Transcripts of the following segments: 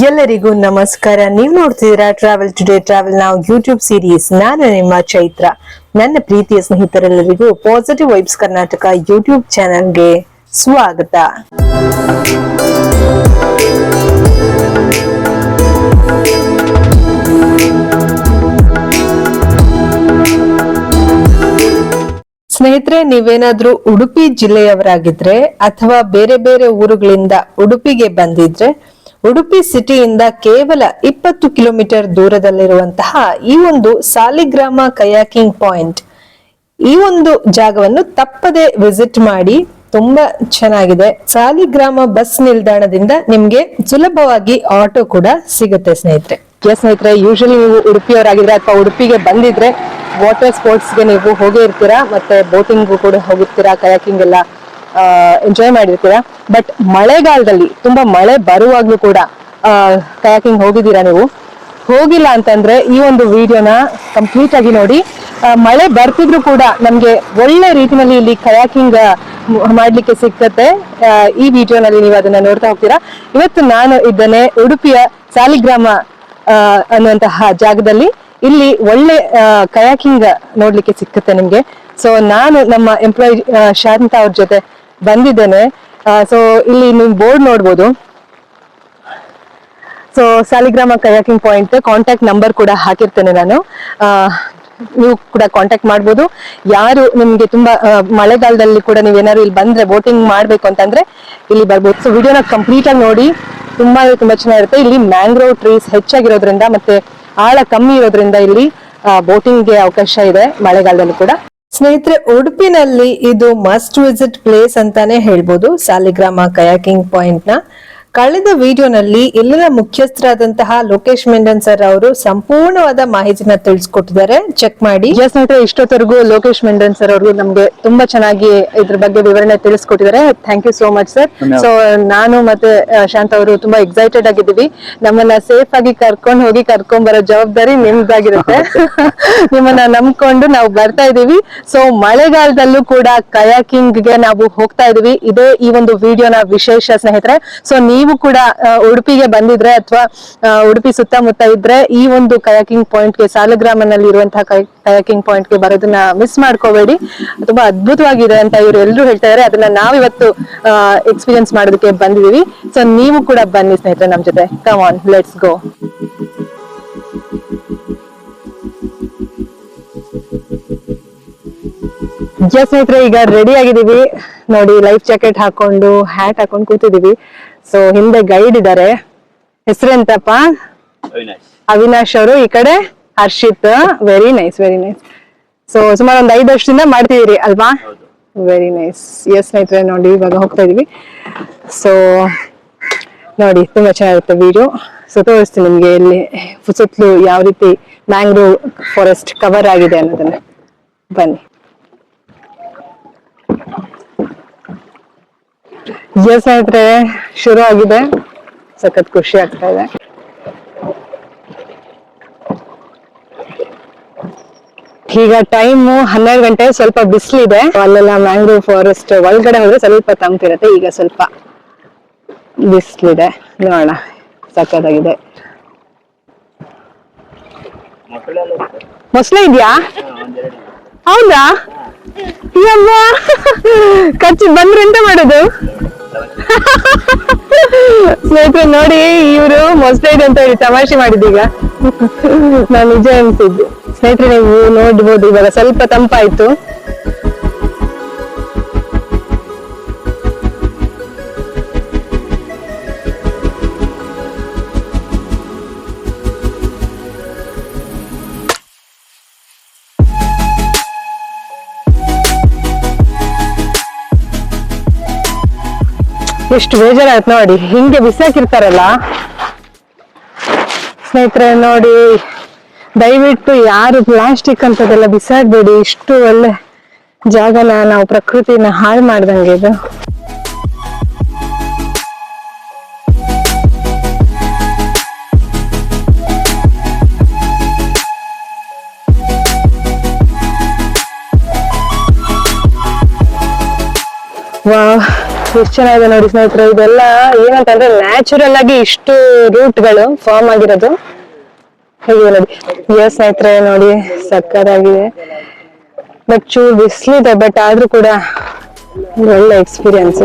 ಎಲ್ಲರಿಗೂ ನಮಸ್ಕಾರ. ನೀವು ನೋಡ್ತಿದ್ದೀರಾ ಟ್ರಾವೆಲ್ ಟುಡೇ ಟ್ರಾವೆಲ್ ನಾವು ಯೂಟ್ಯೂಬ್ ಸೀರೀಸ್ ನಾನು ನಿಮ್ಮ ಚೈತ್ರ. ನನ್ನ ಪ್ರೀತಿಯ ಸ್ನೇಹಿತರೆಲ್ಲರಿಗೂ ಪಾಸಿಟಿವ್ ವೈಬ್ಸ್ ಕರ್ನಾಟಕ ಯೂಟ್ಯೂಬ್ ಚಾನೆಲ್ಗೆ ಸ್ವಾಗತ. ಸ್ನೇಹಿತರೆ, ನೀವೇನಾದ್ರೂ ಉಡುಪಿ ಜಿಲ್ಲೆಯವರಾಗಿದ್ರೆ ಅಥವಾ ಬೇರೆ ಬೇರೆ ಊರುಗಳಿಂದ ಉಡುಪಿಗೆ ಬಂದಿದ್ರೆ ಉಡುಪಿ ಸಿಟಿಯಿಂದ ಕೇವಲ ಇಪ್ಪತ್ತು ಕಿಲೋಮೀಟರ್ ದೂರದಲ್ಲಿರುವಂತಹ ಈ ಒಂದು ಸಾಲಿಗ್ರಾಮ ಕಯಾಕಿಂಗ್ ಪಾಯಿಂಟ್. ಈ ಒಂದು ಜಾಗವನ್ನು ತಪ್ಪದೆ ವಿಸಿಟ್ ಮಾಡಿ ತುಂಬಾ ಚೆನ್ನಾಗಿದೆ. ಸಾಲಿಗ್ರಾಮ ಬಸ್ ನಿಲ್ದಾಣದಿಂದ ನಿಮ್ಗೆ ಸುಲಭವಾಗಿ ಆಟೋ ಕೂಡ ಸಿಗುತ್ತೆ ಸ್ನೇಹಿತರೆ. ಎಸ್ ಸ್ನೇಹಿತರೆ ಯೂಶಲಿ ನೀವು ಉಡುಪಿಯವರಾಗಿದ್ರೆ ಅಥವಾ ಉಡುಪಿಗೆ ಬಂದಿದ್ರೆ ವಾಟರ್ ಸ್ಪೋರ್ಟ್ಸ್ಗೆ ನೀವು ಹೋಗೇ ಇರ್ತೀರಾ, ಮತ್ತೆ ಬೋಟಿಂಗ್ ಕೂಡ ಹೋಗಿರ್ತೀರಾ ಕಯಾಕಿಂಗ್ ಎಲ್ಲ? ಎಂಜಾಯ್ ಮಾಡಿರ್ತೀರಾ? ಬಟ್ ಮಳೆಗಾಲದಲ್ಲಿ, ತುಂಬಾ ಮಳೆ ಬರುವಾಗ್ಲೂ ಕೂಡ ಕಯಾಕಿಂಗ್ ಹೋಗಿದ್ದೀರಾ ನೀವು? ಹೋಗಿಲ್ಲ ಅಂತಂದ್ರೆ ಈ ಒಂದು ವಿಡಿಯೋನ ಕಂಪ್ಲೀಟ್ ಆಗಿ ನೋಡಿ. ಮಳೆ ಬರ್ತಿದ್ರು ಕೂಡ ನಮ್ಗೆ ಒಳ್ಳೆ ರೀತಿನಲ್ಲಿ ಇಲ್ಲಿ ಕಯಾಕಿಂಗ್ ಮಾಡ್ಲಿಕ್ಕೆ ಸಿಕ್ಕತ್ತೆ. ಈ ವಿಡಿಯೋನಲ್ಲಿ ನೀವು ಅದನ್ನ ನೋಡ್ತಾ ಹೋಗ್ತೀರಾ. ಇವತ್ತು ನಾನು ಇದ್ದೇನೆ ಉಡುಪಿಯ ಸಾಲಿಗ್ರಾಮ ಅನ್ನುವಂತಹ ಜಾಗದಲ್ಲಿ. ಇಲ್ಲಿ ಒಳ್ಳೆ ಕಯಾಕಿಂಗ್ ನೋಡ್ಲಿಕ್ಕೆ ಸಿಕ್ಕತ್ತೆ ನಿಮ್ಗೆ. ಸೊ ನಾನು ನಮ್ಮ ಎಂಪ್ಲಾಯ್ ಶಾಂತ ಅವ್ರ ಜೊತೆ ಬಂದಿದ್ದೇನೆ. ಸೊ ಇಲ್ಲಿ ನೀವು ಬೋರ್ಡ್ ನೋಡ್ಬೋದು. So Saligrama kayaking point contact number ಕೂಡ ಹಾಕಿರ್ತೇನೆ ನಾನು. ನೀವು ಕೂಡ ಕಾಂಟ್ಯಾಕ್ಟ್ ಮಾಡ್ಬೋದು. ಯಾರು ನಿಮ್ಗೆ ತುಂಬಾ ಮಳೆಗಾಲದಲ್ಲಿ ಕೂಡ ನೀವೇನಾದ್ರು ಇಲ್ಲಿ ಬಂದ್ರೆ ಬೋಟಿಂಗ್ ಮಾಡ್ಬೇಕು ಅಂತಂದ್ರೆ ಇಲ್ಲಿ ಬರ್ಬೋದು. ಸೊ ವಿಡಿಯೋನ ಕಂಪ್ಲೀಟ್ ಆಗಿ ನೋಡಿ. ತುಂಬಾ ತುಂಬಾ ಚೆನ್ನಾಗಿರುತ್ತೆ. ಇಲ್ಲಿ ಮ್ಯಾಂಗ್ರೋವ್ ಟ್ರೀಸ್ ಹೆಚ್ಚಾಗಿರೋದ್ರಿಂದ ಮತ್ತೆ ಆಳ ಕಮ್ಮಿ ಇರೋದ್ರಿಂದ ಇಲ್ಲಿ ಬೋಟಿಂಗ್ಗೆ ಅವಕಾಶ ಇದೆ ಮಳೆಗಾಲದಲ್ಲಿ ಕೂಡ. ಸ್ನೇಹಿತರೆ ಉಡುಪಿನಲ್ಲಿ ಇದು ಮಸ್ಟ್ ವಿಸಿಟ್ ಪ್ಲೇಸ್ ಅಂತಾನೆ ಹೇಳ್ಬೋದು. ಸಾಲಿಗ್ರಾಮ ಕಯಾಕಿಂಗ್ ಪಾಯಿಂಟ್ನ. ಕಳೆದ ವಿಡಿಯೋನಲ್ಲಿ ಇಲ್ಲಿನ ಮುಖ್ಯಸ್ಥರಾದಂತಹ ಲೋಕೇಶ್ ಮೆಂಡನ್ ಸರ್ ಅವರು ಸಂಪೂರ್ಣವಾದ ಮಾಹಿತಿನ ತಿಳಿಸ್ಕೊಟ್ಟಿದ್ದಾರೆ. ಚೆಕ್ ಮಾಡಿ. ಸ್ನೇಹಿತರೆ ಇಷ್ಟೊತ್ತರೆಗೂ ಲೋಕೇಶ್ ಮೆಂಡನ್ ಸರ್ ಅವರು ನಮ್ಗೆ ತುಂಬಾ ಚೆನ್ನಾಗಿ ಇದ್ರ ಬಗ್ಗೆ ವಿವರಣೆ ತಿಳಿಸ್ಕೊಟ್ಟಿದ್ದಾರೆ. Thank you so much sir so ನಾನು ಮತ್ತೆ ಶಾಂತ ಅವರು ತುಂಬಾ ಎಕ್ಸೈಟೆಡ್ ಆಗಿದ್ದೀವಿ. ನಮ್ಮನ್ನ ಸೇಫ್ ಆಗಿ ಕರ್ಕೊಂಡು ಹೋಗಿ ಕರ್ಕೊಂಡ್ ಬರೋ ಜವಾಬ್ದಾರಿ ನಿಮ್ದಾಗಿರುತ್ತೆ. ನಿಮ್ಮನ್ನ ನಂಬ್ಕೊಂಡು ನಾವು ಬರ್ತಾ ಇದೀವಿ ಸೊ ಮಳೆಗಾಲದಲ್ಲೂ ಕೂಡ ಕಯಾಕಿಂಗ್ಗೆ ನಾವು ಹೋಗ್ತಾ ಇದೀವಿ ಇದೇ ಈ ಒಂದು ವಿಡಿಯೋನ ವಿಶೇಷ ಸ್ನೇಹಿತರೆ. ಸೊ ನೀವು ಕೂಡ ಉಡುಪಿಗೆ ಬಂದಿದ್ರೆ ಅಥವಾ ಉಡುಪಿ ಸುತ್ತಮುತ್ತ ಇದ್ರೆ ಈ ಒಂದು ಕಯಾಕಿಂಗ್ ಪಾಯಿಂಟ್ಗೆ, ಸಾಲಗ್ರಾಮನಲ್ಲಿ ಇರುವಂತಹ ಕಯಾಕಿಂಗ್ ಪಾಯಿಂಟ್ಗೆ ಬರೋದನ್ನ ಮಿಸ್ ಮಾಡ್ಕೋಬೇಡಿ. ತುಂಬಾ ಅದ್ಭುತವಾಗಿದೆ ಅಂತ ಇವ್ರು ಎಲ್ಲರೂ ಹೇಳ್ತಾ ಇದಾರೆ. ಅದನ್ನ ನಾವಿವತ್ತು ಎಕ್ಸ್ಪೀರಿಯನ್ಸ್ ಮಾಡೋದಕ್ಕೆ ಬಂದಿದೀವಿ. ಸೊ ನೀವು ಕೂಡ ಬನ್ನಿ ಸ್ನೇಹಿತರೆ ನಮ್ ಜೊತೆ. ಕಮ್ ಆನ್ ಲೆಟ್ಸ್ ಗೋ ಸ್ನೇಹಿತರೆ, ಈಗ ರೆಡಿ ಆಗಿದೀವಿ ನೋಡಿ ಲೈಫ್ ಜಾಕೆಟ್ ಹಾಕೊಂಡು ಹ್ಯಾಟ್ ಹಾಕೊಂಡು ಕೂತಿದೀವಿ ಸೊ ಹಿಂದೆ ಗೈಡ್ ಇದ್ದಾರೆ ಹೆಸರೆಂತಪ್ಪ? ಅವಿನಾಶ್. ಅವಿನಾಶ್ ಅವರು ಈ ಕಡೆ Harshit. Very nice very nice so ಸುಮಾರು ಒಂದ್ ಐದು ವರ್ಷದಿಂದ ಮಾಡ್ತಿದೀರಿ ಅಲ್ವಾ? ವೆರಿ ನೈಸ್ ಎಸ್ ಸ್ನೇಹಿತರೆ ನೋಡಿ ಇವಾಗ ಹೋಗ್ತಾ ಇದೀವಿ. ಸೊ ನೋಡಿ ತುಂಬಾ ಚೆನ್ನಾಗಿರುತ್ತೆ ವಿಡಿಯೋ ಸೊ ತೋರಿಸ್ತೀನಿ ನಿಮ್ಗೆ ಇಲ್ಲಿ ಸುತ್ತಲೂ ಯಾವ ರೀತಿ ಮ್ಯಾಂಗ್ರೋವ್ ಫಾರೆಸ್ಟ್ ಕವರ್ ಆಗಿದೆ ಅನ್ನೋದನ್ನ. ಬನ್ನಿ. ಎಸ್ ಸ್ನೇಹಿತರೆ ಶುರು ಆಗಿದೆ. ಸಖತ್ ಖುಷಿ ಆಗ್ತಾ ಇದೆ. ಈಗ ಟೈಮ್ ಹನ್ನೆರಡು ಗಂಟೆ ಸ್ವಲ್ಪ ಬಿಸಿಲಿದೆ. ಅಲ್ಲೆಲ್ಲ ಮ್ಯಾಂಗ್ರೋವ್ ಫಾರೆಸ್ಟ್ ಒಳಗಡೆ ಹೋದ್ರೆ ಸ್ವಲ್ಪ ತಂಪಿರುತ್ತೆ. ಈಗ ಸ್ವಲ್ಪ ಬಿಸಿಲಿದೆ. ನೋಡೋಣ. ಸಖತ್ತಾಗಿದೆ. ಮೊಸಳೆ ಇದೆಯಾ. ಹೌದಾ? ಕಚ್ಚಿ ಎಂತ ಮಾಡೋದು? ಸ್ನೇಹಿತರೆ, ನೋಡಿ, ಇವರು ಮೊಸ್ಟೈಡ್ ಅಂತ ಹೇಳಿ ತಮಾಷೆ ಮಾಡಿದೀಗ. ನಾನು ನಿಜ ಅನ್ಸಿದ್ದು ಸ್ನೇಹಿತರೆ, ನೀವು ನೋಡ್ಬೋದು, ಇವಾಗ ಸ್ವಲ್ಪ ತಂಪಾಯ್ತು. ಎಷ್ಟು ಬೇಜಾರಾಯ್ತು ನೋಡಿ. ಹಿಂಗೆ ಬಿಸಾಕಿರ್ತಾರಲ್ಲ. ಸ್ನೇಹಿತರೆ, ನೋಡಿ, ದಯವಿಟ್ಟು ಯಾರು ಪ್ಲಾಸ್ಟಿಕ್ ಅಂತದೆಲ್ಲ ಬಿಸಾಕ್ಬೇಡಿ. ಇಷ್ಟು ಒಳ್ಳೆ ಜಾಗನ ನಾವು ಪ್ರಕೃತಿನ ಹಾಳು ಮಾಡ್ದಂಗೆ ಇದು. ವಾವ್ ಎಷ್ಟು ಚೆನ್ನಾಗಿದೆ ನೋಡಿ ಸ್ನೇಹಿತರೆ, ಇದೆಲ್ಲ ಏನಂತಂದ್ರೆ ನ್ಯಾಚುರಲ್ ಆಗಿ ಇಷ್ಟು ರೂಟ್ಗಳು ಫಾರ್ಮ್ ಆಗಿರೋದು. ಹೇಗಿದೆ ನೋಡಿ. ಎಸ್ ಸ್ನೇಹಿತರೆ, ನೋಡಿ, ಸಕ್ಕತ್ತಾಗಿದೆ. ಬಟ್ ಚೂರು ಬಿಸಿಲಿದೆ ಬಟ್ ಆದ್ರೂ ಕೂಡ ಒಳ್ಳೆ ಎಕ್ಸ್ಪೀರಿಯನ್ಸ್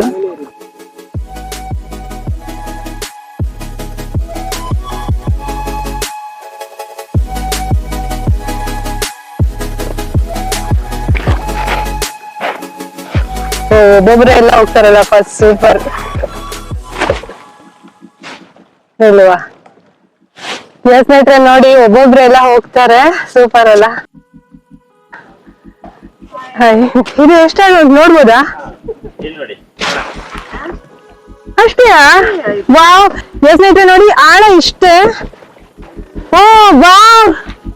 ಒಬ್ಬೊಬ್ರೆ ಎಲ್ಲ ಹೋಗ್ತಾರಲ್ಲ ಫಸ್ಟ್ ಸೂಪರ್ ಹೇಳುವಾ. ಸ್ನೇಹಿತರೆ, ನೋಡಿ, ಒಬ್ಬೊಬ್ರು ಎಲ್ಲ ಹೋಗ್ತಾರೆ ಸೂಪರ್ ಅಲ್ಲ. ಇದು ಎಷ್ಟಾಗೋದು, ನೋಡ್ಬೋದಾ? ಅಷ್ಟೇಯಾ ವಾವ್ ಸ್ನೇಹಿತರೆ, ನೋಡಿ, ಆಳ ಇಷ್ಟೇ. ಓ ವಾವ್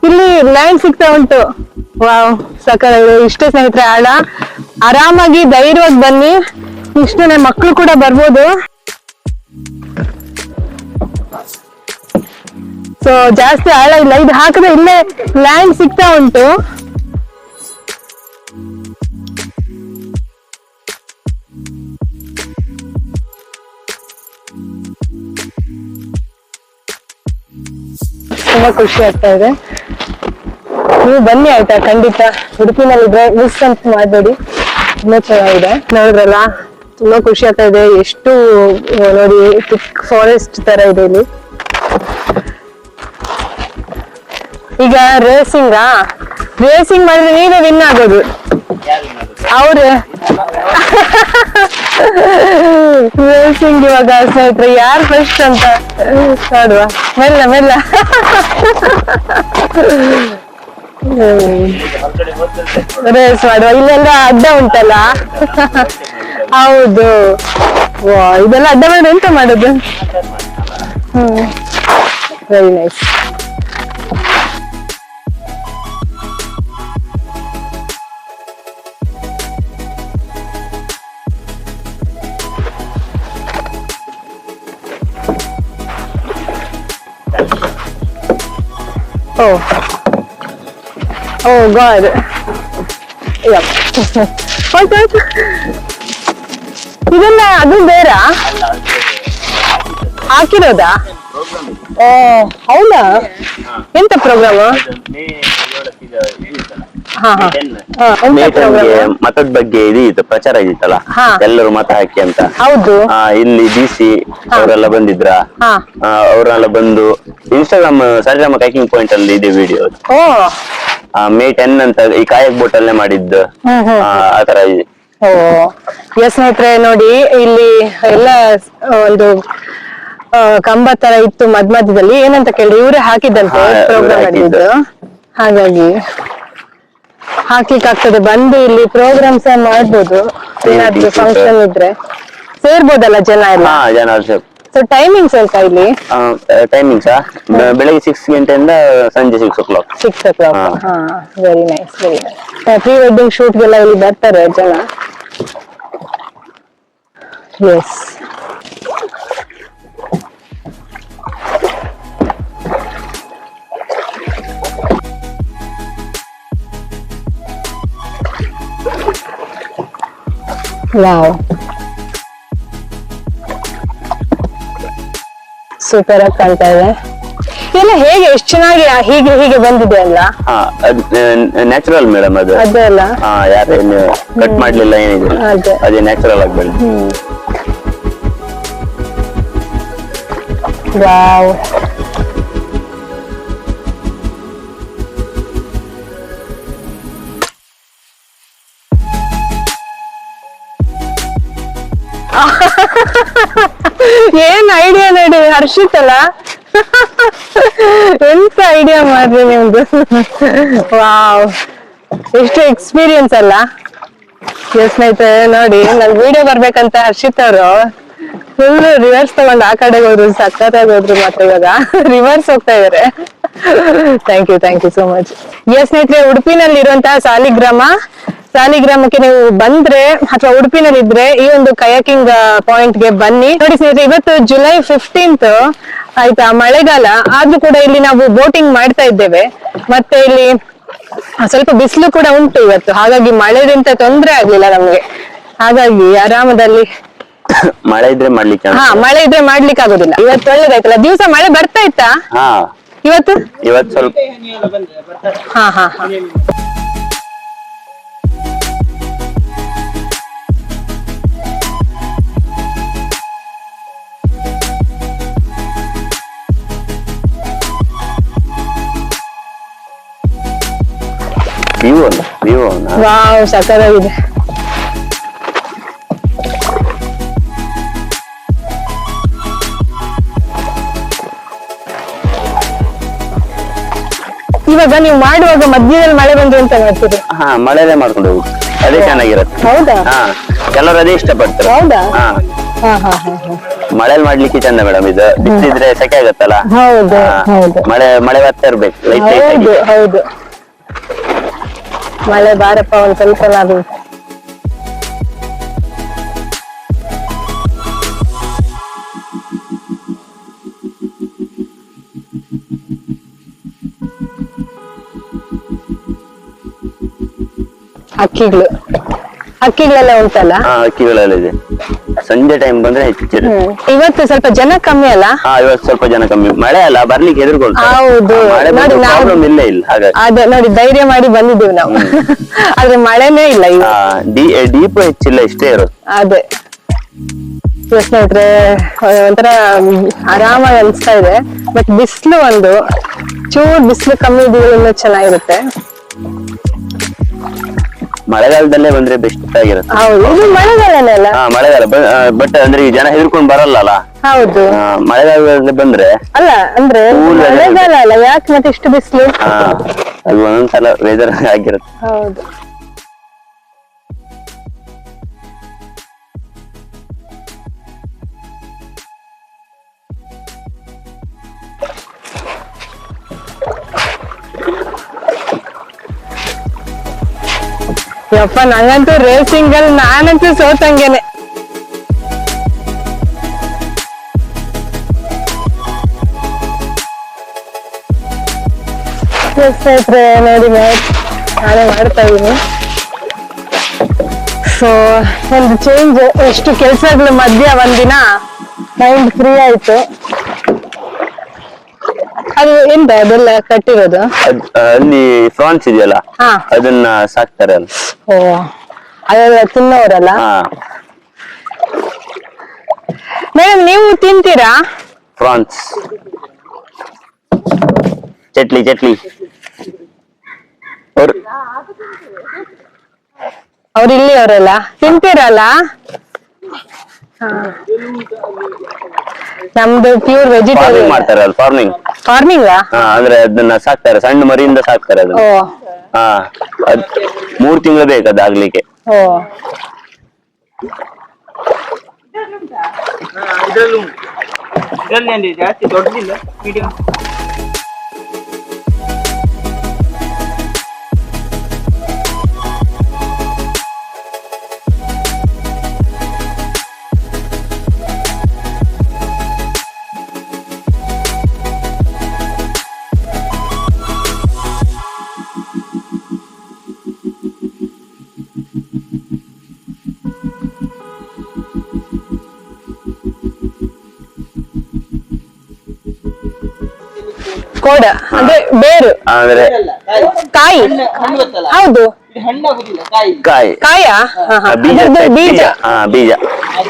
ಇಲ್ಲಿ ಲೈನ್ ಸಿಗ್ತಾ ಉಂಟು. ವಾವ್ ಸಕಲ ಇಷ್ಟೇ ಸ್ನೇಹಿತರೆ, ಆಳ. ಆರಾಮಾಗಿ ಧೈರ್ಯವಾಗಿ ಬನ್ನಿ. ಇಷ್ಟೇ ಮಕ್ಕಳು ಕೂಡ ಬರ್ಬೋದು. ಸೊ ಜಾಸ್ತಿ ಆಳ ಇಲ್ಲ. ಇದು ಹಾಕಿದ್ರೆ ಇಲ್ಲೇ ಲ್ಯಾಂಡ್ ಸಿಗ್ತಾ ಉಂಟು. ತುಂಬಾ ಖುಷಿ ಆಗ್ತಾ ಇದೆ. ನೀವು ಬನ್ನಿ ಆಯ್ತಾ? ಖಂಡಿತ ಉಡುಪಿನಲ್ಲಿ ಮಿಸ್ ಅಂತ ಮಾಡಬೇಡಿ. ತುಂಬಾ ಚೆನ್ನಾಗಿದೆ. ನೋಡಿದ್ರಲ್ಲ? ತುಂಬಾ ಖುಷಿ ಆಗ್ತಾ ಇದೆ. ಎಷ್ಟು ನೋಡಿ ಥಿಕ್ ಫಾರೆಸ್ಟ್ ತರ ಇದೆ ಇಲ್ಲಿ. ಈಗ ರೇಸಿಂಗ ರೇಸಿಂಗ್ ಮಾಡಿದ್ರೆ ನೀನು ವಿನ್ ಆಗೋದು. ಅವ್ರೆ? ರೇಸಿಂಗ್ ಇವಾಗ ಸ್ನೇಹಿತರೆ, ಯಾರು ಫಸ್ಟ್ ಅಂತ? ನೋಡುವ. ಮೆಲ್ಲ ಮೆಲ್ಲ. ರೇಸ್ ಮಾಡುವ. ಇಲ್ಲೆಲ್ಲ ಅಡ್ಡ ಉಂಟಲ್ಲ? ಹೌದು. ಇದೆಲ್ಲ ಅಡ್ಡ ಮಾಡಿ ಎಂತ ಮಾಡುದು? ಹ್ಮ್. Very nice Oh. Oh God. Yep. ಆಯ್ತು ಆಯ್ತು ಇದೆಲ್ಲ ಅದು ಬೇರಾ? ಹಾಕಿರೋದಾ? ಓ ಹೌದಾ? ಎಂತ ಪ್ರೋಗ್ರಾಮ್ ಮತದ ಬಗ್ಗೆ ಇದು ಇತ್ತು ಪ್ರಚಾರ ಇದಿತ್ತಲ್ಲ ಎಲ್ಲರೂ ಮತ ಹಾಕಿ ಅಂತ. ಹೌದು. ಇಲ್ಲಿ ಡಿ ಸಿ ಅವರೆಲ್ಲ ಬಂದಿದ್ರ? ಅವರೆಲ್ಲ ಬಂದು ಇನ್ಸ್ಟಾಗ್ರಾಮ್ ಸರಿರಾಮ ಕೈಕಿಂಗ್ ಪಾಯಿಂಟ್ ಅಲ್ಲಿ ಇದೆ ವಿಡಿಯೋ ಮೇ ಟೆನ್ ಅಂತ ಈ ಕಾಯಕ್ ಬೋಟ್ ಅಲ್ಲೇ ಮಾಡಿದ್ದು. ಹ್ಮ್ ಹ್ಮ್. ಆ, ಆ ತರ ಇದೆ. ಎಸ್ ಸ್ನೇಹಿತರೆ ನೋಡಿ ಇಲ್ಲಿ ಎಲ್ಲ ಒಂದು ಕಂಬ ತರ ಇತ್ತು ಮಧ್ಯ ಮಧ್ಯದಲ್ಲಿ. ಏನಂತ ಕೇಳಿ ಇವರೇ ಹಾಕಿದ್ದಂತೆ ಪ್ರೋಗ್ರಾಮ್. ಹಾಗಾಗಿ ಹಾಕ್ಲಿಕ್ಕೆ ಆಗ್ತದೆ ಬಂದು ಇಲ್ಲಿ ಪ್ರೋಗ್ರಾಮ್ಸ್ ಮಾಡ್ಬೋದು. ಏನಾದ್ರು ಫಂಕ್ಷನ್ ಇದ್ರೆ. ಸೇರ್ಬೋದಲ್ಲ ಜನ ಎಲ್ಲ? ಜನ ಸೊ ಟೈಮಿಂಗ್ಸ್ ಅಂತ ಇಲ್ಲಿ ಟೈಮಿಂಗ್ಸ್ ಬೆಳಗ್ಗೆ ಸಿಕ್ಸ್ ಗಂಟೆಯಿಂದ ಸಂಜೆ six o'clock six o'clock ಹಾ. ಹಾ very nice very nice pre wedding ಶೂಟ್ಗೆಲ್ಲ ಇಲ್ಲಿ ಬರ್ತಾರೆ ಜನ. ಎಸ್ ವಾವ್ ಸೂಪರ್ ಆಗಿ ಕಾಣ್ತಾ ಇದೆ. ಎಲ್ಲ ಹೇಗೆ ಎಷ್ಟು ಚೆನ್ನಾಗಿ ಹೀಗೆ ಹೀಗೆ ಬಂದಿದೆ ಅಲ್ಲ? ನ್ಯಾಚುರಲ್ ಮೇಡಮ್ ಅದು. ಅದೇ ಅಲ್ಲ? ಯಾರು ಕಟ್ ಮಾಡ್ಲಿಲ್ಲ ಏನಿದೆ. ಅದೇ. ನ್ಯಾಚುರಲ್ ಆಗಿ ವಾವ್. ಏನ್ ಐಡಿಯಾ ನೋಡಿ ಹರ್ಷಿತ್ ಅಲ್ಲ ಎಂತ ಐಡಿಯಾ ಮಾಡ್ರಿ ನಿಮ್ದು? ವಾವ್ ಎಷ್ಟು ಎಕ್ಸ್ಪೀರಿಯನ್ಸ್ ಅಲ್ಲ? ಎಸ್ ಸ್ನೇಹಿತರೆ, ನೋಡಿ, ನನ್ ವಿಡಿಯೋ ಬರ್ಬೇಕಂತ ಹರ್ಷಿತ್ ಅವರು. ಫುಲ್ ರಿವರ್ಸ್ ತಗೊಂಡು ಆ ಕಡೆಗೆ ಹೋದ್ರು, ಸಕ್ಕತ್ತಾಗಿ ಹೋದ್ರು ಮಾತ್ರ ಇವಾಗ. ರಿವರ್ಸ್ ಹೋಗ್ತಾ ಇದಾರೆ. Thank you thank you so much yes ಸ್ನೇಹಿತರೆ ಉಡುಪಿನಲ್ಲಿ ಇರುವಂತಹ ಸಾಲಿಗ್ರಾಮ. ಸಾಲಿಗ್ರಾಮಕ್ಕೆ ನೀವು ಬಂದ್ರೆ ಅಥವಾ ಉಡುಪಿನಲ್ಲಿ ಇದ್ರೆ ಈ ಒಂದು ಕಯಾಕಿಂಗ್ ಪಾಯಿಂಟ್ಗೆ ಬನ್ನಿ. ನೋಡಿ ಸ್ನೇಹಿತರೆ ಇವತ್ತು ಜುಲೈ ಫಿಫ್ಟೀನ್ತ್ ಆಯ್ತಾ ಮಳೆಗಾಲ. ಆದ್ರೂ ಕೂಡ ಇಲ್ಲಿ ನಾವು ಬೋಟಿಂಗ್ ಮಾಡ್ತಾ ಇದ್ದೇವೆ. ಮತ್ತೆ ಇಲ್ಲಿ ಸ್ವಲ್ಪ ಬಿಸಿಲು ಕೂಡ ಉಂಟು ಇವತ್ತು. ಹಾಗಾಗಿ ಮಳೆದಿಂದ ತೊಂದ್ರೆ ಆಗ್ಲಿಲ್ಲ ನಮ್ಗೆ. ಹಾಗಾಗಿ ಆರಾಮದಲ್ಲಿ ಮಳೆ ಇದ್ರೆ ಮಾಡ್ಲಿಕ್ಕೆ ಹಾ ಮಳೆ ಇದ್ರೆ ಮಾಡ್ಲಿಕ್ಕೆ ಆಗುದಿಲ್ಲ. ಇವತ್ತು ಒಳ್ಳೇದಾಯ್ತಲ್ಲ? ದಿವಸ ಮಳೆ ಬರ್ತಾ ಇತ್ತಾ? ಇವತ್ತು? ಇವತ್ತು ಸ್ವಲ್ಪ ಹಾ ಹಾ. ವಿವೋ ಸಕ್ಕತ್ತಾಗಿದೆ ಇವಾಗ ನೀವು ಮಾಡುವಾಗ ಮಧ್ಯದಲ್ಲಿ ಮಳೆ ಬಂದು ಅಂತ ನೋಡ್ತೀರಿ ಹಾ ಮಳೆಲೇ ಮಾಡ್ಕೊಂಡು ಹೋಗಿ ಅದೇ ಚೆನ್ನಾಗಿರುತ್ತೆ. ಹೌದಾ? ಹಾ ಕೆಲವರು ಅದೇ ಇಷ್ಟಪಡ್ತಾರೆ. ಹೌದಾ? ಹಾ. ಹಾ ಹಾ. ಮಳೆಲ್ ಮಾಡ್ಲಿಕ್ಕೆ ಚಂದ ಮೇಡಮ್ ಇದು. ಬಿಸಿದ್ರೆ ಸೆಕೆ ಆಗತ್ತಲ್ಲ? ಹೌದು ಹೌದು. ಮಳೆ ಮಳೆ ಬರ್ತಾ ಇರ್ಬೇಕು. ಲೈಟ್ ಹೌದು ಹೌದು. ಮಳೆ ಬಾರಪ್ಪ ಒಂದ್ ಸ್ವಲ್ಪ ಅದು ಅಕ್ಕಿಗಳು. ಅಕ್ಕಿಗಳೆಲ್ಲ ಉಂಟಲ್ಲ? ಹಾ ಹಕ್ಕಿಗಳೆಲ್ಲ ಇದೆ. ಸಂಜೆ ಟೈಮ್ ಬಂದ್ರೆ ಹೆಚ್ಚಿರುತ್ತೆ ಇವತ್ತು ಸ್ವಲ್ಪ ಜನ ಕಮ್ಮಿ ಅಲ್ಲ? ಹಾ ಇವತ್ತು ಸ್ವಲ್ಪ ಜನ ಕಮ್ಮಿ. ಮಳೆ ಅಲ್ಲ ಬರ್ಲಿಕ್ಕೆ ಹೆದರ್ಕೊಳ್ತಾರೆ ಹೌದು. ಹಾ, ಮಳೆ ನೋಡಿ, ನಾವು- ಪ್ರಾಬ್ಲಮ್ ಇಲ್ಲೇ ಇಲ್ಲ ಹಾಗಾಗಿ. ಅದೇ ನೋಡಿ ಧೈರ್ಯ ಮಾಡಿ ಬಂದಿದ್ದೀವಿ ನಾವು. ಆದ್ರೆ ಮಳೆನೇ ಇಲ್ಲ ಡೀಪ್ ಹೆಚ್ಚಿಲ್ಲ ಇಷ್ಟೇ ಇರೋದು. ಅದೇ. ಇವಾಗ ಸ್ನೇಹಿತರೆ ಒಂಥರ ಆರಾಮಾಗಿ ಅನ್ಸ್ತಾ ಇದೆ. ಬಟ್ ಬಿಸಿಲು ಒಂದು ಚೂರ್ ಬಿಸಿಲು ಕಮ್ಮಿ ಇದ್ರೆ ಇನ್ನೂ ಚೆನ್ನಾಗಿರುತ್ತೆ. ಮಳೆಗಾಲದಲ್ಲೇ ಬಂದ್ರೆ ಬೆಸ್ಟ್ ಆಗಿರುತ್ತೆ. ಹೌದು ಇದು ಮಳೆಗಾಲನೇ ಅಲ್ಲ ಹಾ ಮಳೆಗಾಲ. ಬಟ್ ಅಂದ್ರೆ ಈ ಜನ ಹೆದರ್ಕೊಂಡ್ ಬರಲ್ಲ ಹೌದು. ಮಳೆಗಾಲದಲ್ಲಿ ಬಂದ್ರೆ? ಅಲ್ಲ ಅಂದ್ರೆ ಮಳೆಗಾಲ ಅಲ್ಲ ಯಾಕೆ ಮತ್ತೆ ಇಷ್ಟು ಬಿಸಿಲು? ಹಾ ಅದು ಒಂದೊಂದ್ಸಲ ವೆದರ್ ಆಗಿರುತ್ತೆ. ಹೌದು. ಯಪ್ಪ, ನಂಗಂತೂ ರೇಸಿಂಗ್ ಅಲ್ಲಿ ನಾನಂತೂ ಸೋತಂಗೇನೆ. ನೋಡಿ ಮ್ಯಾಚ್ ನಾನೇ ಮಾಡ್ತಾ ಇದೀನಿ ಸೊ ಒಂದು ಚೇಂಜ್ ಎಷ್ಟು ಕೆಲಸಗಳ ಮಧ್ಯ ಒಂದಿನ ಮೈಂಡ್ ಫ್ರೀ ಆಯ್ತು. ಎಂತ ಅದೆಲ್ಲ ಕಟ್ಟಿರೋದು? ಅಲ್ಲಿ ಫ್ರಾನ್ಸ್ ಇದೆಯಲ್ಲ ಹಾ. ಅದನ್ನ ಸಾಕ್ತಾರೆ ಅಲ್ಲಿ. ಓ ಅದೆಲ್ಲ ತಿನ್ನೋರಲ್ಲ? ಹಾ. ಮೇಡಮ್ ನೀವು ತಿಂತೀರಾ? ಫ್ರಾನ್ಸ್ ಚಟ್ಲಿ ಚಟ್ಲಿ. ಅವ್ರು ಅವ್ರು ಇಲ್ಲಿ ಅವರಲ್ಲ? ತಿಂತೀರಲ್ಲ. ನಮ್ದು ಪ್ಯೂರ್ ಫಾರ್ಮಿಂಗ್ ವೆಜಿಟೇರಿಯನ್ ಮಾಡ್ತಾರೆ ಅಲ್ಲಿ ಫಾರ್ಮಿಂಗ್ ಫಾರ್ಮಿಂಗ್ ಹಾ ಅಂದ್ರೆ ಅದನ್ನ ಸಾಕ್ತಾರೆ ಸಣ್ಣ ಮರಿಯಿಂದ ಸಾಕ್ತಾರೆ ಅದನ್ನ. ಹಾ ಅದ್ ಮೂರ್ ತಿಂಗಳು ಬೇಕು ಅದಾಗ್ಲಿಕ್ಕೆ ಓ. ಇದರಲ್ಲೂ. ಇದರಲ್ಲಿ ಏನಿದೆ ಜಾಸ್ತಿ ದೊಡ್ಡದಿಲ್ಲ ಮೀಡಿಯಂ ಕೋಡ ಅಂದ್ರೆ ಬೇರು. ಅಂದ್ರೆ ಕಾಯಿ. ಹೌದು. ಕಾಯಿ. ಕಾಯಿ. ಬೀಜ ಬೀಜ. ಹಾ ಬೀಜ.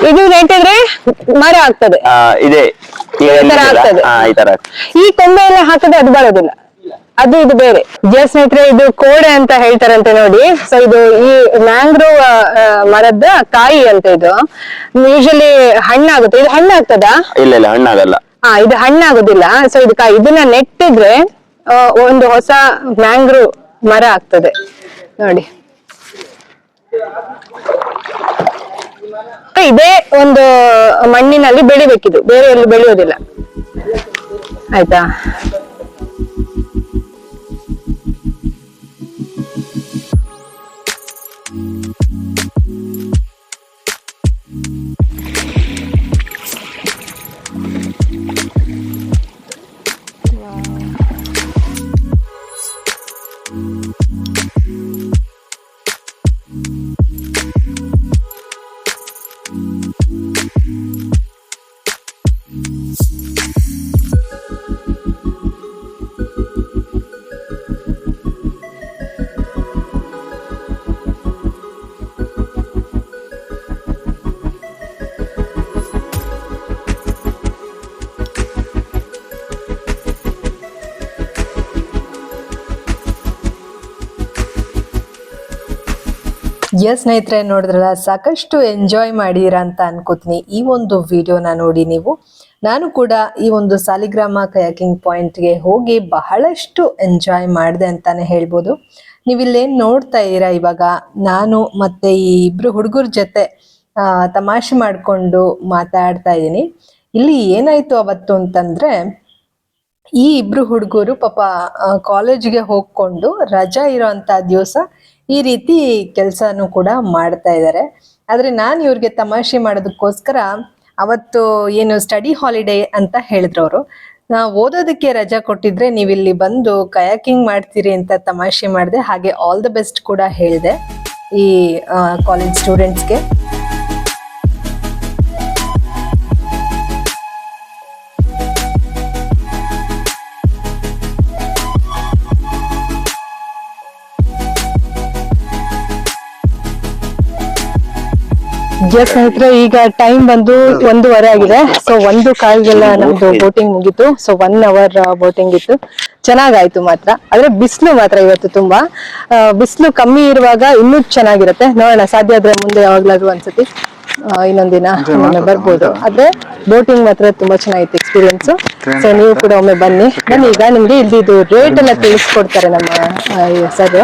ಇದು ನೆಟ್ಟಿದ್ರೆ ಮರ ಆಗ್ತದೆ. ಆ, ಇದೆ. ಈ ತರ ಎಲ್ಲಿದೆಯಲ್ಲ? ಆಗ್ತದೆ. ಈ ತರ ಈ ಕೊಂಬೆ ಎಲ್ಲ ಹಾಕಿದ್ರೆ ಅದು ಬರೋದಿಲ್ಲ. ಅದು ಇದು ಬೇರೆ. ಜೆ ಸ್ನೇಹಿತರೆ ಇದು ಕೋಡೆ ಅಂತ ಹೇಳ್ತಾರಂತೆ ನೋಡಿ. ಸೊ ಇದು ಈ ಮ್ಯಾಂಗ್ರೋವ್ ಮರದ ಕಾಯಿ ಅಂತ ಇದು. ಯೂಶಲಿ ಹಣ್ಣಾಗುತ್ತೆ. ಇದು ಹಣ್ಣಾಗ್ತದಾ? ಇಲ್ಲ ಇಲ್ಲ ಹಣ್ಣಾಗಲ್ಲ. ಹಾ, ಇದು ಹಣ್ಣಾಗುದಿಲ್ಲ. ಸೊ ಇದು ಇದನ್ನ ನೆಟ್ಟಿದ್ರೆ ಒಂದು ಹೊಸ ಮ್ಯಾಂಗ್ರೋ ಮರ ಆಗ್ತದೆ. ನೋಡಿ. ಇದೇ ಒಂದು ಮಣ್ಣಿನಲ್ಲಿ ಬೆಳಿಬೇಕಿದು. ಬೇರೆ ಎಲ್ಲಿ ಬೆಳೆಯೋದಿಲ್ಲ. ಆಯ್ತಾ? ಎಸ್ ಸ್ನೇಹಿತರೆ, ನೋಡಿದ್ರಲ್ಲ, ಸಾಕಷ್ಟು ಎಂಜಾಯ್ ಮಾಡಿರ ಅಂತ ಅನ್ಕೋತೀನಿ. ಈ ಒಂದು ವಿಡಿಯೋನ ನೋಡಿ ನೀವು. ನಾನು ಕೂಡ ಈ ಒಂದು ಸಾಲಿಗ್ರಾಮ ಕಯಾಕಿಂಗ್ ಪಾಯಿಂಟ್ಗೆ ಹೋಗಿ ಬಹಳಷ್ಟು ಎಂಜಾಯ್ ಮಾಡಿದೆ ಅಂತಾನೆ ಹೇಳ್ಬೋದು. ನೀವಿಲ್ಲೇನು ನೋಡ್ತಾ ಇದ್ದೀರಾ ಇವಾಗ? ನಾನು ಮತ್ತೆ ಈ ಇಬ್ರು ಹುಡುಗರ ಜೊತೆ ತಮಾಷೆ ಮಾಡಿಕೊಂಡು ಮಾತಾಡ್ತಾ ಇದ್ದೀನಿ. ಇಲ್ಲಿ ಏನಾಯ್ತು ಅವತ್ತು ಅಂತಂದ್ರೆ, ಈ ಇಬ್ರು ಹುಡುಗರು ಪಾಪ ಕಾಲೇಜ್ಗೆ ಹೋಗ್ಕೊಂಡು ರಜಾ ಇರೋಂಥ ದಿವಸ ಈ ರೀತಿ ಕೆಲಸನೂ ಕೂಡ ಮಾಡ್ತಾ ಇದ್ದಾರೆ ಆದರೆ ನಾನು ಇವ್ರಿಗೆ ತಮಾಷೆ ಮಾಡೋದಕ್ಕೋಸ್ಕರ ಅವತ್ತು ಏನು ಸ್ಟಡಿ ಹಾಲಿಡೇ ಅಂತ ಹೇಳಿದ್ರು ಅವರು ಓದೋದಕ್ಕೆ ರಜಾ ಕೊಟ್ಟಿದ್ರೆ ನೀವು ಇಲ್ಲಿ ಬಂದು ಕಯಾಕಿಂಗ್ ಮಾಡ್ತೀರಿ ಅಂತ ತಮಾಷೆ ಮಾಡಿದೆ ಹಾಗೆ ಆಲ್ ದ ಬೆಸ್ಟ್ ಕೂಡ ಹೇಳಿದೆ ಈ ಕಾಲೇಜ್ ಸ್ಟೂಡೆಂಟ್ಸ್ಗೆ ಜಸ್ ಸ್ನೇಹಿತರೆ ಈಗ ಟೈಮ್ ಬಂದು ಒಂದೂವರೆ ಆಗಿದೆ. ಸೊ ಒಂದು ಕಾಲ್ಗೆಲ್ಲ ನಮ್ದು ಬೋಟಿಂಗ್ ಮುಗೀತು. ಸೊ ಒನ್ ಅವರ್ ಬೋಟಿಂಗ್ ಇತ್ತು. ಚೆನ್ನಾಗಾಯ್ತು ಮಾತ್ರ. ಆದ್ರೆ ಬಿಸಿಲು ಮಾತ್ರ ಇವತ್ತು ತುಂಬಾ. ಬಿಸಿಲು ಕಮ್ಮಿ ಇರುವಾಗ ಇನ್ನೂ ಚೆನ್ನಾಗಿರುತ್ತೆ. ನೋಡೋಣ ಸಾಧ್ಯ ಆದ್ರೆ ಮುಂದೆ ಯಾವಾಗ್ಲಾದ್ರು ಒಂದ್ಸತಿ ಇನ್ನೊಂದಿನ ಒಮ್ಮೆ ಬರ್ಬೋದು. ಆದ್ರೆ ಬೋಟಿಂಗ್ ಮಾತ್ರ ತುಂಬಾ ಚೆನ್ನಾಗಿತ್ತು ಎಕ್ಸ್ಪೀರಿಯನ್ಸ್ ಸೊ ನೀವು ಕೂಡ ಒಮ್ಮೆ ಬನ್ನಿ. ಬನ್ನಿ ಈಗ ನಿಮ್ಗೆ ಇಲ್ಲಿ ಇದು ರೇಟ್ ಎಲ್ಲ ತಿಳಿಸ್ಕೊಡ್ತಾರೆ ನಮ್ಮ ಸರ್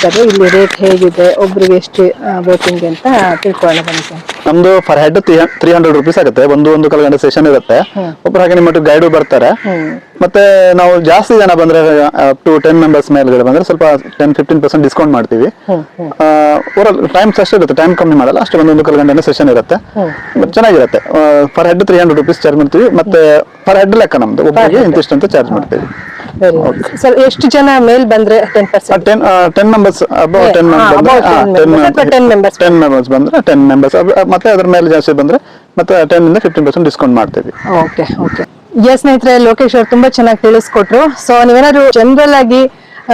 ಸರ್ ಇಲ್ಲಿ ರೇಟ್ ಹೇಗಿದೆ ಒಬ್ರಿಗೆ ಎಷ್ಟು ಬೋಟಿಂಗ್ ಅಂತ ತಿಳ್ಕೊಳ್ಳೋಣ ಬನ್ನಿ ನಮ್ದು per head three hundred rupees ಆಗುತ್ತೆ. ಒಂದು ಒಂದು ಕಾಲು ಗಂಟೆ ಸೆಷನ್ ಇರುತ್ತೆ ಒಬ್ರು ಹಾಗೆ ನಿಮ್ಮ ಗೈಡ್ ಬರ್ತಾರೆ. ಮತ್ತೆ ನಾವು ಜಾಸ್ತಿ ಜನ ಬಂದ್ರೆ ಅಪ್ ಟು ಟೆನ್ ಮೆಂಬರ್ಸ್ ಮೇಲ್ಗಡೆ ಬಂದ್ರೆ ಸ್ವಲ್ಪ ಟೆನ್ ಫಿಫ್ಟೀನ್ ಪರ್ಸೆಂಟ್ ಡಿಸ್ಕೌಂಟ್ ಮಾಡ್ತೀವಿ. ಟೈಮ್ ಅಷ್ಟೇ ಇರುತ್ತೆ. ಟೈಮ್ ಕಮ್ಮಿ ಮಾಡಲ್ಲ. ಅಷ್ಟೇ ಒಂದೊಂದು ಒಂದು ಕಾಲು ಗಂಟೆ ಸೆಷನ್ ಇರುತ್ತೆ ಚೆನ್ನಾಗಿರುತ್ತೆ. Per head three hundred rupees charge ಮಾಡ್ತೀವಿ. ಮತ್ತೆ ಪರ್ ಹೆಡ್ ಲೆಕ್ಕ ನಮ್ದು. ಒಬ್ಬರಿಗೆ ಇಂತಿಷ್ಟು ಅಂತ ಚಾರ್ಜ್ ಮಾಡ್ತೀವಿ. ವೆರಿ ಸರ್ ಎಷ್ಟು ಜನ ಮೇಲ್ ಬಂದ್ರೆ ten percent ten ten members Yeah, ten members ten 10 members 10 members. Ten members ಬಂದ್ರೆ ಟೆನ್ ಮೆಂಬರ್ಸ್ ಮತ್ತೆ ಅದ್ರ ಮೇಲೆ ಜಾಸ್ತಿ ಬಂದ್ರೆ ಮತ್ತೆ ಟೆನ್ ಇಂದ ಫಿಫ್ಟೀನ್ ಪರ್ಸೆಂಟ್ ಡಿಸ್ಕೌಂಟ್ ಮಾಡ್ತೀವಿ. Okay okay. ಎಸ್ ಸ್ನೇಹಿತರೆ ಲೋಕೇಶ್ ಅವ್ರು ತುಂಬಾ ಚೆನ್ನಾಗಿ ತಿಳಿಸ್ಕೊಟ್ರು. ಸೊ ನೀವೇನಾದ್ರು ಜನರಲ್ ಆಗಿ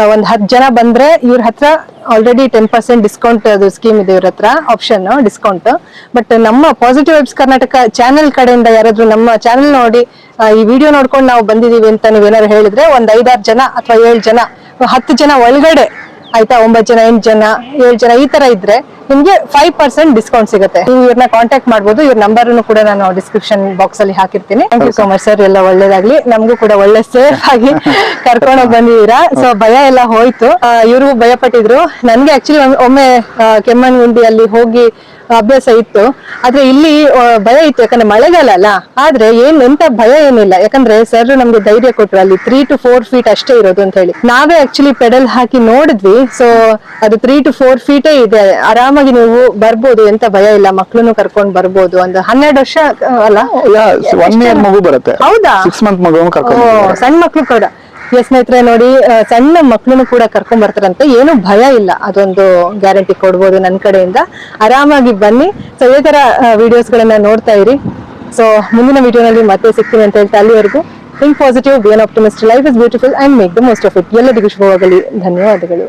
ಒಂದ್ ಹತ್ತು ಜನ ಬಂದ್ರೆ ಇವ್ರ ಹತ್ರ ಆಲ್ರೆಡಿ ಟೆನ್ ಪರ್ಸೆಂಟ್ ಡಿಸ್ಕೌಂಟ್ ಅದು ಸ್ಕೀಮ್ ಇದೆ ಇವ್ರ ಹತ್ರ ಆಪ್ಷನ್ ಡಿಸ್ಕೌಂಟ್ ಬಟ್ ನಮ್ಮ ಪಾಸಿಟಿವ್ ವೆಬ್ಸ್ ಕರ್ನಾಟಕ ಚಾನೆಲ್ ಕಡೆಯಿಂದ ಯಾರಾದ್ರೂ ನಮ್ಮ ಚಾನೆಲ್ ನೋಡಿ ಈ ವಿಡಿಯೋ ನೋಡ್ಕೊಂಡು ನಾವು ಬಂದಿದೀವಿ ಅಂತ ನೀವೇನಾದ್ರು ಹೇಳಿದ್ರೆ ಒಂದ್ ಐದಾರು ಜನ ಅಥವಾ ಏಳು ಜನ, ಹತ್ತು ಜನ ಒಳಗಡೆ ಆಯ್ತಾ, ಒಂಬತ್ತು ಜನ, ಎಂಟು ಜನ, ಏಳು ಜನ, ಈ ತರ ಇದ್ರೆ ನಿಮ್ಗೆ ಫೈವ್ ಪರ್ಸೆಂಟ್ ಡಿಸ್ಕೌಂಟ್ ಸಿಗುತ್ತೆ. ನೀವು ಇವ್ರನ್ನ ಕಾಂಟ್ಯಾಕ್ಟ್ ಮಾಡಬಹುದು ಇವ್ರ ನಂಬರ್ ಕೂಡ ನಾನು ಡಿಸ್ಕ್ರಿಪ್ಷನ್ ಬಾಕ್ಸ್ ಅಲ್ಲಿ ಹಾಕಿರ್ತೀನಿ. Thank you so much sir ಎಲ್ಲ ಒಳ್ಳೇದಾಗ್ಲಿ. ನಮಗೂ ಕೂಡ ಒಳ್ಳೆ ಸೇಫ್ ಆಗಿ ಕರ್ಕೊಂಡೋಗಿ ಬಂದಿದ್ದೀರಾ. ಸೊ ಭಯ ಎಲ್ಲ ಹೋಯ್ತು. ಇವ್ರಿಗೂ ಭಯ ಪಟ್ಟಿದ್ರು ನನ್ಗೆ ಆಕ್ಚುಲಿ ಒಮ್ಮೆ ಕೆಮ್ಮಣ್ಣು ಗುಂಡಿಯಲ್ಲಿ ಹೋಗಿ ಅಭ್ಯಾಸ ಇತ್ತು. ಆದ್ರೆ ಇಲ್ಲಿ ಭಯ ಇತ್ತು. ಯಾಕಂದ್ರೆ ಮಳೆಗಾಲ ಅಲ್ಲ. ಆದ್ರೆ ಏನ್ ಎಂತ ಭಯ ಏನಿಲ್ಲ. ಯಾಕಂದ್ರೆ ಸರ್ ನಮ್ಗೆ ಧೈರ್ಯ ಕೊಟ್ರು ಅಲ್ಲಿ ತ್ರೀ ಟು ಫೋರ್ ಫೀಟ್ ಅಷ್ಟೇ ಇರೋದು ಅಂತ ಹೇಳಿ. ನಾವೇ ಆಕ್ಚುಲಿ ಪೆಡಲ್ ಹಾಕಿ ನೋಡಿದ್ವಿ. ಸೊ ಅದು ತ್ರೀ ಟು ಫೋರ್ ಫೀಟೇ ಇದೆ. ಆರಾಮಾಗಿ ನೀವು ಬರ್ಬೋದು. ಎಂತ ಭಯ ಇಲ್ಲ. ಮಕ್ಳನ್ನು ಕರ್ಕೊಂಡ್ ಬರ್ಬೋದು. ಒಂದು ಹನ್ನೆರಡು ವರ್ಷ ಅಲ್ಲ? ಒನ್ ಇಯರ್ ಮಗು ಬರುತ್ತೆ. ಹೌದಾ? ಸಿಕ್ಸ್ ಮಂತ್ ಮಗು ಸಣ್ಣ ಮಕ್ಳು ಕೂಡ. ಎಸ್ ಸ್ನೇಹಿತರೆ, ನೋಡಿ ಸಣ್ಣ ಮಕ್ಕಳನ್ನು ಕೂಡ ಕರ್ಕೊಂಡ್ ಬರ್ತಾರಂತೆ. ಏನು ಭಯ ಇಲ್ಲ. ಅದೊಂದು ಗ್ಯಾರಂಟಿ ಕೊಡ್ಬೋದು ನನ್ನ ಕಡೆಯಿಂದ. ಆರಾಮಾಗಿ ಬನ್ನಿ. ಸೊ ಇದೇ ತರ ವಿಡಿಯೋಸ್ ಗಳನ್ನ ನೋಡ್ತಾ ಇರಿ. ಸೊ ಮುಂದಿನ ವಿಡಿಯೋನಲ್ಲಿ ಮತ್ತೆ ಸಿಗ್ತೀನಿ ಅಂತ ಹೇಳ್ತಾ ಅಲ್ಲಿವರೆಗೂ. Think positive be an optimist life is beautiful and make the most of it ಎಲ್ಲರಿಗೂ ಶುಭವಾಗಲಿ. ಧನ್ಯವಾದಗಳು.